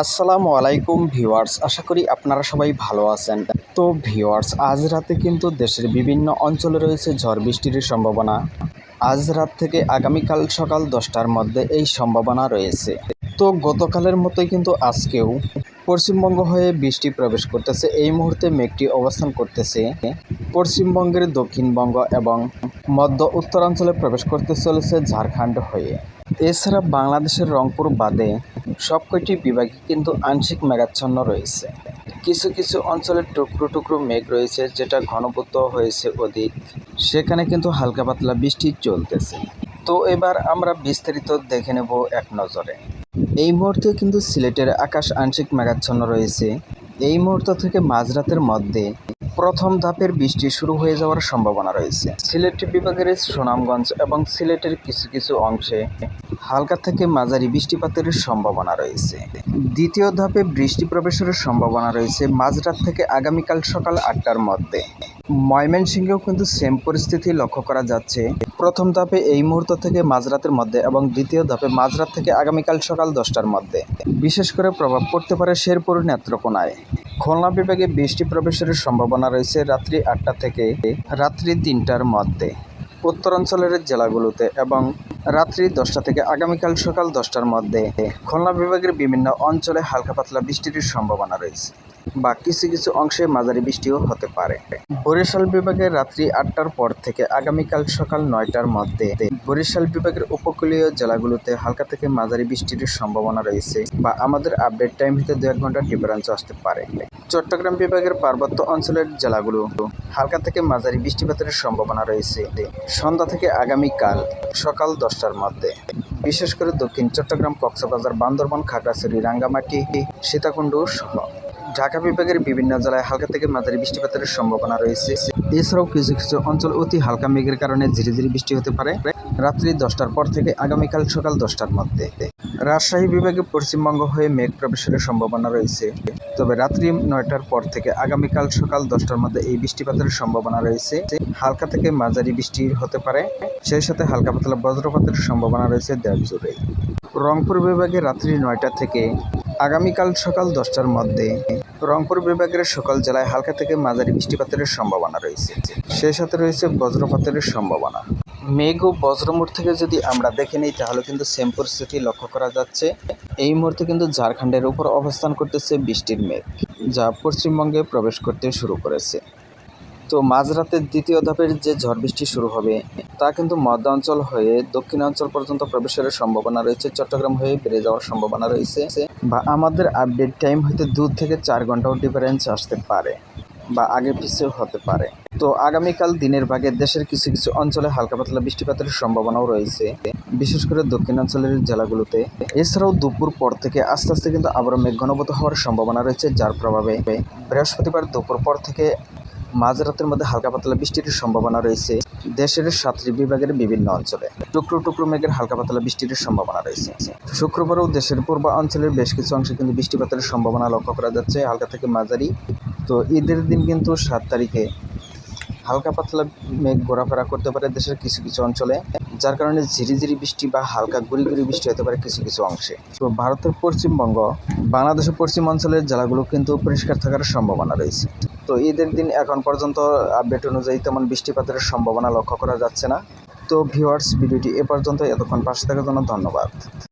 আসসালামু আলাইকুম ভিওয়ার্স আশা করি আপনারা সবাই ভালো আছেন। তো ভিওয়ার্স আজ রাতে কিন্তু দেশের বিভিন্ন অঞ্চলে রয়েছে ঝড় বৃষ্টির সম্ভাবনা। আজ রাত থেকে আগামীকাল সকাল দশটার মধ্যে এই সম্ভাবনা রয়েছে। তো গতকালের মতোই কিন্তু আজকেও পশ্চিমবঙ্গ হয়ে বৃষ্টি প্রবেশ করতেছে। এই মুহূর্তে মেঘটি অবস্থান করতেছে পশ্চিমবঙ্গের দক্ষিণবঙ্গ এবং মধ্য উত্তরাঞ্চলে প্রবেশ করতে চলেছে ঝাড়খণ্ড হয়ে। এছাড়া বাংলাদেশের রংপুর বাদে সব কয়টি বিভাগে কিন্তু আংশিক মেঘাচ্ছন্ন রয়েছে। কিছু কিছু অঞ্চলে টুকরো টুকরো মেঘ রয়েছে, যেটা ঘনভূত হয়েছে অধিক। সেখানে কিন্তু হালকা পাতলা বৃষ্টি চলতেছে। তো এবার আমরা বিস্তারিত দেখে নেব এক নজরে। এই মুহূর্তে কিন্তু সিলেটের আকাশ আংশিক মেঘাচ্ছন্ন রয়েছে। এই মুহূর্ত থেকে মাঝরাতের মধ্যে প্রথম ধাপের বৃষ্টি শুরু হয়ে যাওয়ার সম্ভাবনা রয়েছে। সিলেট বিভাগের সুনামগঞ্জ এবং সিলেটের কিছু কিছু অংশে হালকা থেকে মাঝারি বৃষ্টিপাতের সম্ভাবনা রয়েছে। দ্বিতীয় ধাপে বৃষ্টি প্রবেশের সম্ভাবনা রয়েছে মাঝরাত থেকে আগামীকাল সকাল আটটার মধ্যে। ময়মনসিংহেও কিন্তু সেম পরিস্থিতি লক্ষ্য করা যাচ্ছে। প্রথম ধাপে এই মুহূর্ত থেকে মাঝরাতের মধ্যে এবং দ্বিতীয় ধাপে মাঝরাত থেকে আগামীকাল সকাল দশটার মধ্যে। বিশেষ করে প্রভাব পড়তে পারে শেরপুর নেত্রকোনায়। খুলনা বিভাগে বৃষ্টি প্রবেশের সম্ভাবনা রয়েছে রাত্রি আটটা থেকে রাত্রি তিনটার মধ্যে। উত্তরাঞ্চলের জেলাগুলোতে এবং রাত্রি দশটা থেকে আগামীকাল সকাল দশটার মধ্যে। খুলনা বিভাগের বিভিন্ন অঞ্চলে হালকা পাতলা বৃষ্টির সম্ভাবনা রয়েছে। বা কিছু কিছু অংশে মাঝারি বৃষ্টিও হতে পারে। বরিশাল বিভাগের রাত্রি আটটার পর থেকে আগামীকাল সকাল নয়টার মধ্যে বরিশাল বিভাগের উপকূলীয় জেলাগুলোতে হালকা থেকে মাঝারি বৃষ্টির সম্ভাবনা রয়েছে বা আমাদের আপডেট টাইম ভিতরে দু এক ঘণ্টা ডিফারেন্স আসতে পারে। চট্টগ্রাম বিভাগের পার্বত্য অঞ্চলের জেলাগুলো হালকা থেকে মাঝারি বৃষ্টিপাতের সম্ভাবনা রয়েছে। সন্ধ্যা থেকে আগামীকাল সকাল দশটার মধ্যে। বিশেষ করে দক্ষিণ চট্টগ্রাম, কক্সবাজার, বান্দরবান, খাগড়াছড়ি, রাঙ্গামাটি, সীতাকুণ্ড সহ। ঢাকা বিভাগের বিভিন্ন জেলায় হালকা থেকে মাঝারি বৃষ্টিপাতের সম্ভাবনা রয়েছে। এছাড়াও কিছু কিছু অঞ্চল অতি হালকা মেঘের কারণে ধীরে ধীরে বৃষ্টি হতে পারে। রাত্রি দশটার পর থেকে আগামীকাল সকাল দশটার মধ্যে। রাজশাহী বিভাগে পশ্চিমবঙ্গ হয়ে মেঘ প্রবেশের সম্ভাবনা রয়েছে। তবে রাত্রি নয়টার পর থেকে আগামীকাল সকাল দশটার মধ্যে এই বৃষ্টিপাতের সম্ভাবনা রয়েছে। হালকা থেকে মাঝারি বৃষ্টি হতে পারে। সেই সাথে হালকা পাতলা বজ্রপাতের সম্ভাবনা রয়েছে দেড় জুড়ে রংপুর বিভাগে রাত্রি নয়টা থেকে আগামীকাল সকাল দশটার মধ্যে রংপুর বিভাগের সকল জেলায় হালকা থেকে মাঝারি বৃষ্টিপাতের সম্ভাবনা রয়েছে। সেই সাথে রয়েছে বজ্রপাতের সম্ভাবনা। মেঘ ও বজ্রমুট থেকে যদি আমরা দেখে নিই, তাহলে কিন্তু সেম পরিস্থিতি লক্ষ্য করা যাচ্ছে। এই মুহূর্তে কিন্তু ঝাড়খণ্ডের উপর অবস্থান করতেছে বৃষ্টির মেঘ, যা পশ্চিমবঙ্গে প্রবেশ করতে শুরু করেছে। তো মাঝরাতের দ্বিতীয় ধাপের যে ঝড় বৃষ্টি শুরু হবে, তা কিন্তু মধ্যাঞ্চল হয়ে দক্ষিণাঞ্চল পর্যন্ত প্রবেশের সম্ভাবনা রয়েছে। চট্টগ্রাম হয়ে বেড়ে যাওয়ার সম্ভাবনা রয়েছে। বা আমাদের আপডেট টাইম হয়তো দু থেকে চার ঘন্টাও ডিফারেন্স আসতে পারে বা আগে পিছিয়েও হতে পারে। তো আগামীকাল দিনের ভাগে দেশের কিছু কিছু অঞ্চলে হালকা পাতলা বৃষ্টিপাতের সম্ভাবনাও রয়েছে, বিশেষ করে দক্ষিণাঞ্চলের জেলাগুলোতে। এছাড়াও দুপুর পর থেকে আস্তে আস্তে কিন্তু আবারও মেঘ ঘনভূত হওয়ার সম্ভাবনা রয়েছে, যার প্রভাবে বৃহস্পতিবার দুপুর পর থেকে মাঝরাতের মধ্যে হালকা পাতলা বৃষ্টির সম্ভাবনা রয়েছে। দেশের সাতটি বিভাগের বিভিন্ন অঞ্চলে টুকরো টুকরো মেঘের হালকা পাতলা বৃষ্টির সম্ভাবনা রয়েছে। শুক্রবারও দেশের পূর্ব অঞ্চলের বেশ কিছু অংশে কিন্তু বৃষ্টিপাতের সম্ভাবনা লক্ষ্য করা যাচ্ছে, হালকা থেকে মাঝারি। তো ঈদের দিন কিন্তু সাত তারিখে হালকা পাতলা মেঘ ঘোরাফেরা করতে পারে দেশের কিছু কিছু অঞ্চলে, যার কারণে ঝিরিঝিরি বৃষ্টি বা হালকা গুড়ি গুড়ি বৃষ্টি হতে পারে কিছু কিছু অংশে। তো ভারতের পশ্চিমবঙ্গ, বাংলাদেশের পশ্চিম অঞ্চলের জেলাগুলো কিন্তু পরিষ্কার থাকার সম্ভাবনা রয়েছে। তো ঈদের দিন এখন পর্যন্ত আপডেট অনুযায়ী তেমন বৃষ্টিপাতের সম্ভাবনা লক্ষ্য করা যাচ্ছে না। তো ভিউয়ার্স ভিডিওটি এ পর্যন্ত এতক্ষণ পাশে থাকার জন্য ধন্যবাদ।